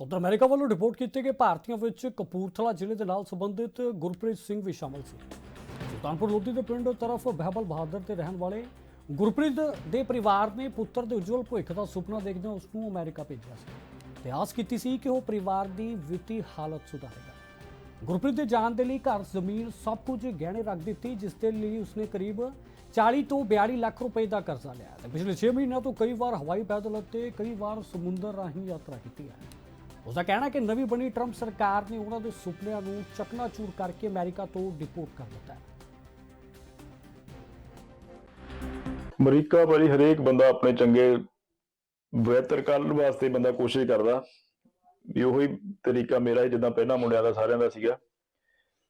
ਉੱਧਰ ਅਮਰੀਕਾ ਵੱਲੋਂ ਰਿਪੋਰਟ ਕੀਤੇ ਗਏ ਭਾਰਤੀਆਂ ਵਿੱਚ ਕਪੂਰਥਲਾ ਜ਼ਿਲ੍ਹੇ ਦੇ ਨਾਲ ਸੰਬੰਧਿਤ ਗੁਰਪ੍ਰੀਤ ਸਿੰਘ ਵੀ ਸ਼ਾਮਲ ਸੀ। ਸੁਲਤਾਨਪੁਰ ਲੋਧੀ ਦੇ ਪਿੰਡ ਤਰਫ ਬਹਿਬਲ ਬਹਾਦਰ 'ਤੇ ਰਹਿਣ ਵਾਲੇ ਗੁਰਪ੍ਰੀਤ ਦੇ ਪਰਿਵਾਰ ਨੇ ਪੁੱਤਰ ਦੇ ਉਜਵਲ ਭਵਿੱਖ ਦਾ ਸੁਪਨਾ ਦੇਖਦਿਆਂ ਉਸ ਨੂੰ ਅਮਰੀਕਾ ਭੇਜਿਆ ਸੀ। ਤੇ ਆਸ ਕੀਤੀ ਸੀ ਕਿ ਉਹ ਪਰਿਵਾਰ ਦੀ ਵਿੱਤੀ ਹਾਲਤ ਸੁਧਾਰੇਗਾ। ਗੁਰਪ੍ਰੀਤ ਦੇ ਜਾਣ ਦੇ ਲਈ ਘਰ ਜ਼ਮੀਨ ਸਭ ਕੁਝ ਗਹਿਣੇ ਰੱਖ ਦਿੱਤੀ, ਜਿਸ ਦੇ ਲਈ ਉਸਨੇ ਕਰੀਬ 40 ਤੋਂ 42 ਲੱਖ ਰੁਪਏ ਦਾ ਕਰਜ਼ਾ ਲਿਆ ਤੇ ਪਿਛਲੇ 6 ਮਹੀਨਿਆਂ ਤੋਂ ਕਈ ਵਾਰ ਹਵਾਈ ਪੈਦਲ ਅਤੇ ਕਈ ਵਾਰ ਸਮੁੰਦਰ ਰਾਹੀਂ ਯਾਤਰਾ ਕੀਤੀ ਹੈ। ਉਸ ਦਾ ਕਹਿਣਾ ਕਿ ਨਵੀਂ ਬਣੀ ਟਰੰਪ ਸਰਕਾਰ ਨੇ ਉਹਨਾਂ ਦੇ ਸੁਪਨਿਆਂ ਨੂੰ ਚਕਨਾਚੂਰ ਕਰਕੇ ਅਮਰੀਕਾ ਤੋਂ ਡਿਪੋਰਟ ਕਰ ਦਿੱਤਾ ਹੈ। ਅਮਰੀਕਾ ਭਾਜੀ ਹਰੇਕ ਬੰਦਾ ਆਪਣੇ ਚੰਗੇ, ਬਿਹਤਰ ਕਰਨ ਵਾਸਤੇ ਬੰਦਾ ਕੋਸ਼ਿਸ਼ ਕਰਦਾ। ਵੀ ਉਹੀ ਤਰੀਕਾ ਮੇਰਾ ਜਿੱਦਾਂ ਪਹਿਲਾਂ ਮੁੰਡਿਆਂ ਦਾ ਸਾਰਿਆਂ ਦਾ ਸੀਗਾ।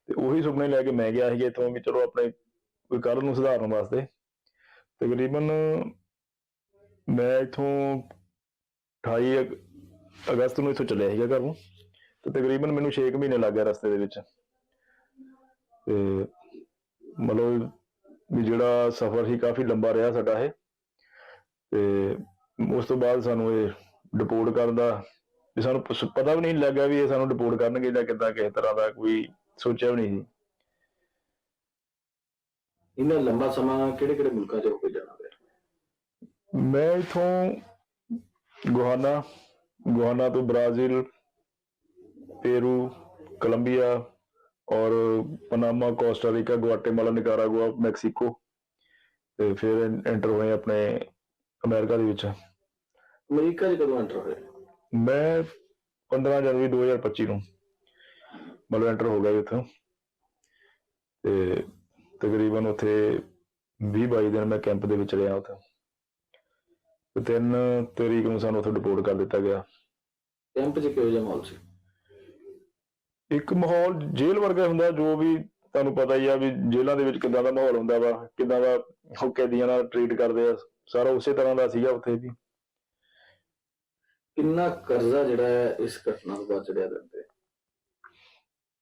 ਤੇ ਉਹੀ ਸੁਪਨੇ ਲੈ ਕੇ ਮੈਂ ਗਿਆ ਸੀਗਾ ਇੱਥੋਂ ਵੀ ਚਲੋ ਆਪਣੇ ਕੋਈ ਕੱਲ ਨੂੰ ਸੁਧਾਰਨ ਵਾਸਤੇ। ਤਕਰੀਬਨ ਮੈਂ ਇਥੋਂ 28 ਅਗਸਤ ਨੂੰ ਇੱਥੋਂ ਚੱਲਿਆ ਸੀਗਾ ਘਰ ਨੂੰ। ਤੇ ਤਕਰੀਬਨ ਮੈਨੂੰ 6 ਮਹੀਨੇ ਲੱਗ ਗਏ ਰਸਤੇ ਦੇ ਵਿੱਚ। ਤੇ ਮਤਲਬ ਵੀ ਜਿਹੜਾ ਸਫ਼ਰ ਸੀ ਕਾਫੀ ਲੰਬਾ ਰਿਹਾ ਸਾਡਾ ਇਹ। ਤੇ ਉਸ ਤੋਂ ਬਾਅਦ ਸਾਨੂੰ ਇਹ ਡਿਪੋਰਟ ਕਰਨ ਦਾ ਵੀ ਸਾਨੂੰ ਪਤਾ ਵੀ ਨਹੀਂ ਲੱਗਾ ਵੀ ਇਹ ਸਾਨੂੰ ਡਿਪੋਰਟ ਕਰਨਗੇ ਜਾਂ ਕਿੱਦਾਂ ਕਿਸੇ ਤਰ੍ਹਾਂ ਦਾ ਕੋਈ ਸੋਚਿਆ ਵੀ ਨਹੀਂ ਸੀ। ਇੰਨਾ ਲੰਬਾ ਸਮਾਂ ਕਿਹੜੇ ਕਿਹੜੇ ਮੁਲਕਾਂ 'ਚ ਹੋ ਕੇ ਜਾਣਾ ਪਿਆ? ਮੈਂ ਇਥੋਂ ਗੁਹਾਨਾ ਗੁਹਾਨਾ ਤੋਂ ਬ੍ਰਾਜ਼ੀਲ ਪੇਰੂ ਕੋਲੰਬੀਆ ਔਰ Panama Costa Rica Guatemala Nicaragua Mexico. ਤੇ ਫਿਰ ਐਂਟਰ ਹੋਏ ਆਪਣੇ ਅਮਰੀਕਾ ਦੇ ਵਿੱਚ। ਅਮਰੀਕਾ 'ਚ ਕਦੋਂ ਐਂਟਰ ਹੋਏ? ਮੈਂ 15 ਜਨਵਰੀ 2025 ਨੂੰ। ਮਤਲਬ ਐਂਟਰ ਹੋ ਗਿਆ ਉੱਥੋਂ। ਤੇ ਤਕਰੀਬਨ ਉੱਥੇ 20 22 ਦਿਨ ਮੈਂ ਕੈਂਪ ਦੇ ਵਿੱਚ ਰਿਹਾ ਉੱਥੇ। ਤੇ 3 ਤਰੀਕ ਨੂੰ ਸਾਨੂੰ ਉੱਥੇ ਡਿਪੋਰਟ ਕਰ ਦਿੱਤਾ ਗਿਆ। ਕੈਂਪ 'ਚ ਕਿਹੋ ਜਿਹਾ ਮਾਹੌਲ ਸੀ? ਇੱਕ ਮਾਹੌਲ ਜੇਲ੍ਹ ਵਰਗਾ ਹੁੰਦਾ ਜੋ ਵੀ ਤੁਹਾਨੂੰ ਪਤਾ ਹੀ ਆ ਵੀ ਜੇਲ੍ਹਾਂ ਦੇ ਵਿੱਚ ਕਿੱਦਾਂ ਦਾ ਮਾਹੌਲ ਹੁੰਦਾ ਵਾ ਕਿੱਦਾਂ ਦਾ ਉਹ ਕੈਦੀਆਂ ਨਾਲ ਟਰੀਟ ਕਰਦੇ ਆ ਸਾਰਾ ਉਸੇ ਤਰ੍ਹਾਂ ਦਾ ਸੀਗਾ ਉੱਥੇ ਵੀ। ਕਿੰਨਾ ਕਰਜ਼ਾ ਜਿਹੜਾ ਹੈ ਇਸ ਘਟਨਾ ਤੋਂ ਬਾਅਦ ਚੜਿਆ ਦਿੰਦੇ?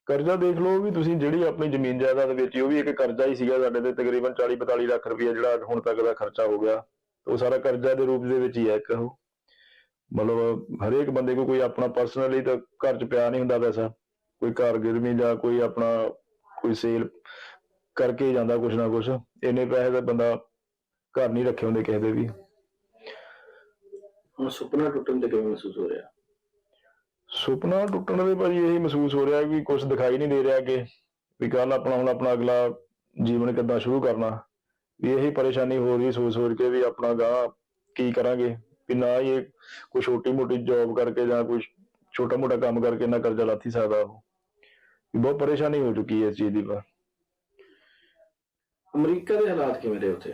ਕਰਜ਼ਾ ਦੇਖ ਲਓ ਵੀ ਤੁਸੀਂ ਜਿਹੜੀ ਆਪਣੀ ਜ਼ਮੀਨ ਜਾਇਦਾਦ ਵੇਚੀ ਉਹ ਵੀ ਇੱਕ ਕਰਜ਼ਾ ਹੀ ਸੀਗਾ ਸਾਡੇ ਤੇ ਤਕਰੀਬਨ 40 42 ਲੱਖ ਰੁਪਏ ਜਿਹੜਾ ਹੁਣ ਤੱਕ ਦਾ ਖਰਚਾ ਹੋ ਗਿਆ। ਉਹ ਸਾਰਾ ਕਰਜ਼ਾ ਦੇ ਰੂਪ ਦੇ ਵਿੱਚ ਹੀ ਹੈ ਇੱਕ ਉਹ। ਮਤਲਬ ਹਰੇਕ ਬੰਦੇ ਕੋਲ ਕੋਈ ਆਪਣਾ ਪਰਸਨਲੀ ਤਾਂ ਘਰ 'ਚ ਪਿਆ ਨਹੀਂ ਹੁੰਦਾ ਪੈਸਾ। ਕੋਈ ਘਰ ਗਿਰਵੀ ਜਾਂ ਕੋਈ ਆਪਣਾ ਕੋਈ ਸੇਲ ਕਰਕੇ ਜਾਂਦਾ ਕੁਛ ਨਾ ਕੁਛ। ਇੰਨੇ ਪੈਸੇ ਦਾ ਬੰਦਾ ਘਰ ਨਹੀਂ ਰੱਖੇ ਹੁੰਦੇ ਕਿਸੇ ਦੇ ਵੀ। ਹੁਣ ਸੁਪਨਾ ਟੁੱਟਣ ਤੇ ਕਿਵੇਂ ਮਹਿਸੂਸ ਹੋ ਰਿਹਾ? ਸੁਪਨਾ ਟੁੱਟਣ ਦੇ ਭਾਜੀ ਇਹੀ ਮਹਿਸੂਸ ਹੋ ਰਿਹਾ ਕਿ ਕੁਝ ਦਿਖਾਈ ਨਹੀਂ ਦੇ ਰਿਹਾ ਕਿ ਵੀ ਕੱਲ ਆਪਣਾ ਹੁਣ ਆਪਣਾ ਅਗਲਾ ਜੀਵਨ ਕਿੱਦਾਂ ਸ਼ੁਰੂ ਕਰਨਾ। ਵੀ ਇਹੀ ਪਰੇਸ਼ਾਨੀ ਹੋ ਰਹੀ ਸੋਚ ਸੋਚ ਕੇ ਵੀ ਆਪਣਾ ਗਾਂ ਕੀ ਕਰਾਂਗੇ? ਵੀ ਨਾ ਇਹ ਕੋਈ ਛੋਟੀ ਮੋਟੀ ਜੌਬ ਕਰਕੇ ਜਾਂ ਕੋਈ ਛੋਟਾ ਮੋਟਾ ਕੰਮ ਕਰਕੇ ਨਾ ਕਰਜ਼ਾ ਲਾਥੀ ਸਕਦਾ ਉਹ। ਬਹੁਤ ਪਰੇਸ਼ਾਨੀ ਹੋ ਚੁੱਕੀ ਹੈ ਇਸ ਚੀਜ਼ ਦੀ ਪਰ ਅਮਰੀਕਾ ਦੇ ਹਾਲਾਤ ਕਿਵੇਂ ਰਹੇ ਉੱਥੇ?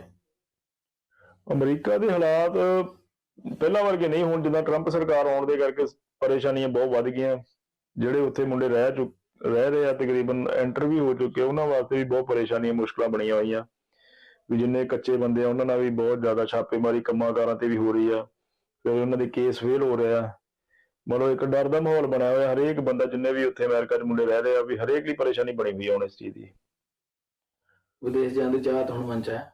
ਅਮਰੀਕਾ ਦੇ ਹਾਲਾਤ ਪਹਿਲਾਂ ਵਰਗੇ ਨਹੀਂ ਹੁਣ ਜਿੱਦਾਂ ਟਰੰਪ ਸਰਕਾਰ ਆਉਣ ਦੇ ਕਰਕੇ ਪਰੇਸ਼ਾਨੀਆਂ ਬਹੁਤ ਵੱਧ ਗਈਆਂ। ਜਿਹੜੇ ਉੱਥੇ ਮੁੰਡੇ ਰਹਿ ਚੁੱਕ ਰਹਿ ਰਹੇ ਆ ਤਕਰੀਬਨ ਐਂਟਰ ਵੀ ਹੋ ਚੁੱਕੇ ਉਹਨਾਂ ਵਾਸਤੇ ਵੀ ਬਹੁਤ ਪਰੇਸ਼ਾਨੀਆਂ ਮੁਸ਼ਕਲਾਂ ਬਣੀਆਂ ਹੋਈਆਂ। ਵੀ ਜਿੰਨੇ ਕੱਚੇ ਬੰਦੇ ਆ, ਉਹਨਾਂ ਨਾਲ ਵੀ ਬਹੁਤ ਜ਼ਿਆਦਾ ਛਾਪੇਮਾਰੀ ਕੰਮਾਂ ਕਾਰਾਂ ਤੇ ਵੀ ਹੋ ਰਹੀ ਆ। ਫਿਰ ਉਹਨਾਂ ਦੇ ਕੇਸ ਫੇਲ ਹੋ ਰਹੇ ਆ। ਮਤਲਬ ਇੱਕ ਡਰ ਦਾ ਮਾਹੌਲ ਬਣਿਆ ਹੋਇਆ, ਹਰੇਕ ਬੰਦਾ ਜਿੰਨੇ ਵੀ ਉੱਥੇ ਅਮਰੀਕਾ 'ਚ ਮੁੰਡੇ ਰਹਿ ਰਹੇ ਆ, ਵੀ ਹਰੇਕ ਲਈ ਪਰੇਸ਼ਾਨੀ ਬਣੀ ਹੋਈ ਆ ਹੁਣ ਇਸ ਚੀਜ਼ ਦੀ। ਵਿਦੇਸ਼ ਜਾਣ ਦੀ ਚਾਹਤ ਹੁਣ ਮਨ 'ਚ ਹੈ।